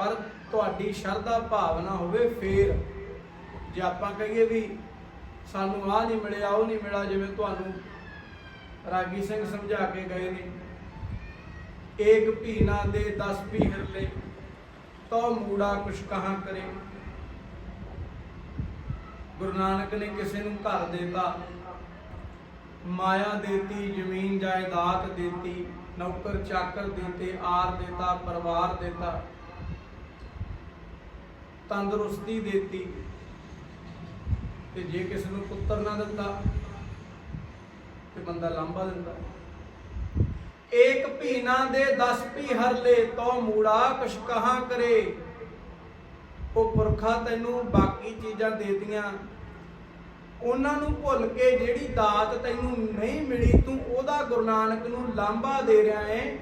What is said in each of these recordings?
ਪਰ ਤੁਹਾਡੀ ਸ਼ਰਧਾ ਭਾਵਨਾ ਹੋਵੇ ਫੇਰ। ਜੇ ਆਪਾਂ ਕਹੀਏ ਵੀ ਸਾਨੂੰ ਆਹ ਨਹੀਂ ਮਿਲਿਆ, ਉਹ ਨਹੀਂ ਮਿਲਿਆ, ਜਿਵੇਂ ਤੁਹਾਨੂੰ ਰਾਗੀ ਸਿੰਘ ਸਮਝਾ ਕੇ ਗਏ ਨੇ, ਏਕ ਭੀਨਾ ਦੇ 10 ਭੀ ਹਿਰਲੇ ਤੋ ਮੂੜਾ ਕੁਛ ਕਹਾਂ ਕਰੇ। ਗੁਰੂ ਨਾਨਕ ਨੇ ਕਿਸੇ ਨੂੰ ਘਰ ਦੇਤਾ, ਮਾਇਆ ਦੇਤੀ, ਜ਼ਮੀਨ ਜਾਇਦਾਦ ਦੇਤੀ, ਨੌਕਰ ਚਾਕਰ ਦਿੱਤੇ, ਆਰ ਦੇਤਾ, ਪਰਿਵਾਰ ਦੇਤਾ। ਤੰਦਰੁਸਤੀ ਦੇਤੀ। ਤੇ ਜੇ ਕਿਸ ਨੂੰ ਪੁੱਤਰ ਨਾ ਦਿੰਦਾ ਤੇ ਬੰਦਾ ਲਾਂਬਾ ਦਿੰਦਾ। ਏਕ ਭੀਨਾ ਦੇ 10 ਭੀ ਹਰ ਤੋ ਮੂੜਾ ਕੁਛ ਕਹਾਂ ਕਰੇ। ਉਹ ਪੁਰਖਾ ਤੈਨੂੰ ਬਾਕੀ ਚੀਜ਼ਾਂ ਦੇਤੀਆਂ। ਉਹਨਾਂ ਨੂੰ ਭੁੱਲ ਕੇ ਜਿਹੜੀ ਦਾਤ ਤੈਨੂੰ ਨਹੀਂ ਮਿਲੀ, ਤੂੰ ਉਹਦਾ ਗੁਰੂ ਨਾਨਕ ਨੂੰ ਲਾਂਭਾ ਦੇ ਰਿਹਾ ਹੈ।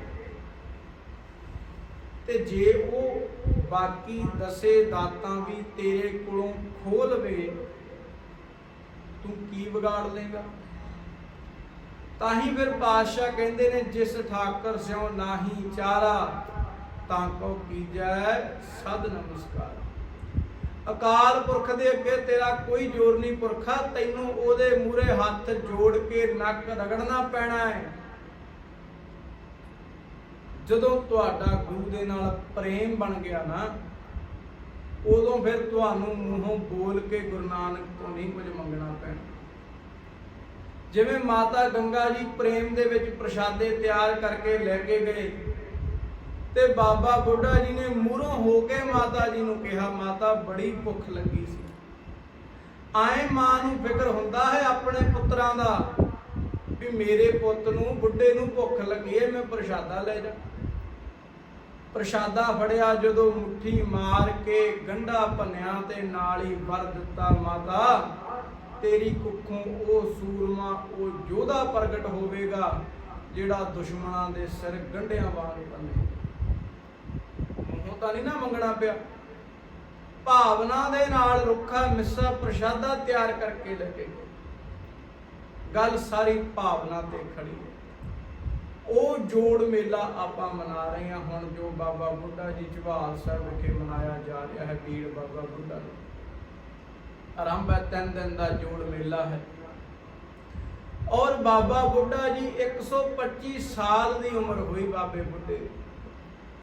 ਤੇ ਜੇ ਉਹ ਬਾਕੀ ਦਸੇ ਦਾਤਾਂ ਵੀ ਤੇਰੇ ਕੋਲੋਂ ਖੋਹ ਲਵੇ ਤੂੰ ਕੀ ਵਿਗਾੜ ਲੇਗਾ ਤਾਂ ਹੀ ਫਿਰ ਪਾਤਸ਼ਾਹ ਕਹਿੰਦੇ ਨੇ, ਜਿਸ ਠਾਕਰ ਸਿਓ ਨਾਹੀ ਚਾਰਾ, ਤਾਂ ਕੋ ਕੀਜੈ ਸਦ ਨਮਸਕਾਰ। ਅਕਾਲ ਪੁਰਖ ਦੇ ਅੱਗੇ ਤੇਰਾ ਕੋਈ ਜ਼ੋਰ ਨਹੀਂ ਪੁਰਖਾ, ਤੈਨੂੰ ਉਹਦੇ ਮੂਰੇ ਹੱਥ ਜੋੜ ਕੇ ਨੱਕ ਰਗੜਨਾ ਪੈਣਾ ਹੈ। ਜਦੋਂ ਤੁਹਾਡਾ ਗੁਰੂ ਦੇ ਨਾਲ ਪ੍ਰੇਮ ਬਣ ਗਿਆ ਨਾ, ਉਦੋਂ ਫਿਰ ਤੁਹਾਨੂੰ ਮੂੰਹੋਂ ਬੋਲ ਕੇ ਗੁਰੂ ਨਾਨਕ ਤੋਂ ਨਹੀਂ ਕੁਝ ਮੰਗਣਾ ਪੈਣਾ। ਜਿਵੇਂ ਮਾਤਾ ਗੰਗਾ ਜੀ ਪ੍ਰੇਮ ਦੇ ਵਿੱਚ ਪ੍ਰਸ਼ਾਦੇ ਤਿਆਰ ਕਰਕੇ ਲੈ ਕੇ ਗਏ, ਤੇ ਬਾਬਾ ਬੁੱਢਾ ਜੀ ਨੇ ਮੂਹਰੋਂ ਹੋ ਕੇ ਮਾਤਾ ਜੀ ਨੂੰ ਕਿਹਾ, ਮਾਤਾ, ਬੜੀ ਭੁੱਖ ਲੱਗੀ ਸੀ। ਆਏ ਮਾਂ ਨੂੰ ਫਿਕਰ ਹੁੰਦਾ ਹੈ ਆਪਣੇ ਪੁੱਤਰਾਂ ਦਾ ਵੀ ਮੇਰੇ ਪੁੱਤ ਨੂੰ, ਬੁੱਢੇ ਨੂੰ ਭੁੱਖ ਲੱਗੀ ਹੈ ਮੈਂ ਪ੍ਰਸ਼ਾਦਾ ਲੈ ਜਾ। ਪ੍ਰਸ਼ਾਦਾ ਫੜਿਆ ਜਦੋਂ ਮੁੱਠੀ ਮਾਰ ਕੇ ਗੰਢਾ ਭੰਨਿਆ ਤੇ ਨਾਲ ਹੀ ਵਰ ਦਿੱਤਾ, ਮਾਤਾ, ਤੇਰੀ ਕੁੱਖੋਂ ਉਹ ਸੂਰਮਾ, ਉਹ ਯੋਧਾ ਪ੍ਰਗਟ ਹੋਵੇਗਾ, ਜਿਹੜਾ ਦੁਸ਼ਮਣਾਂ ਦੇ ਸਿਰ ਗੰਢਿਆਂ ਵਾਂਗ ਬੰਨੇ ਮੂੰਹੋਂ ਤਾਂ ਨਹੀਂ ਨਾ ਮੰਗਣਾ ਪਿਆ। ਭਾਵਨਾ ਦੇ ਨਾਲ ਰੁੱਖਾ ਮਿੱਸਾ ਪ੍ਰਸ਼ਾਦਾ ਤਿਆਰ ਕਰਕੇ ਲੱਗੇ ਗੱਲ ਸਾਰੀ ਭਾਵਨਾ ਤੇ ਖੜੀ ਹੈ। ਉਹ ਜੋੜ ਮੇਲਾ ਆਪਾਂ ਮਨਾ ਰਹੇ ਹਾਂ। ਹੁਣ ਜੋ ਬਾਬਾ ਬੁੱਢਾ ਜੀ ਝਵਾਲ ਸਾਹਿਬ ਵਿਖੇ ਮਨਾਇਆ ਜਾ ਰਿਹਾ ਹੈ, ਪੀਰ ਬਾਬਾ ਬੁੱਢਾ ਦਾ ਆਰੰਭ ਹੈ, ਤਿੰਨ ਦਿਨ ਦਾ ਜੋੜ ਮੇਲਾ ਹੈ। ਔਰ ਬਾਬਾ ਬੁੱਢਾ ਜੀ 125 ਸਾਲ ਦੀ ਉਮਰ ਹੋਈ ਬਾਬੇ ਬੁੱਢੇ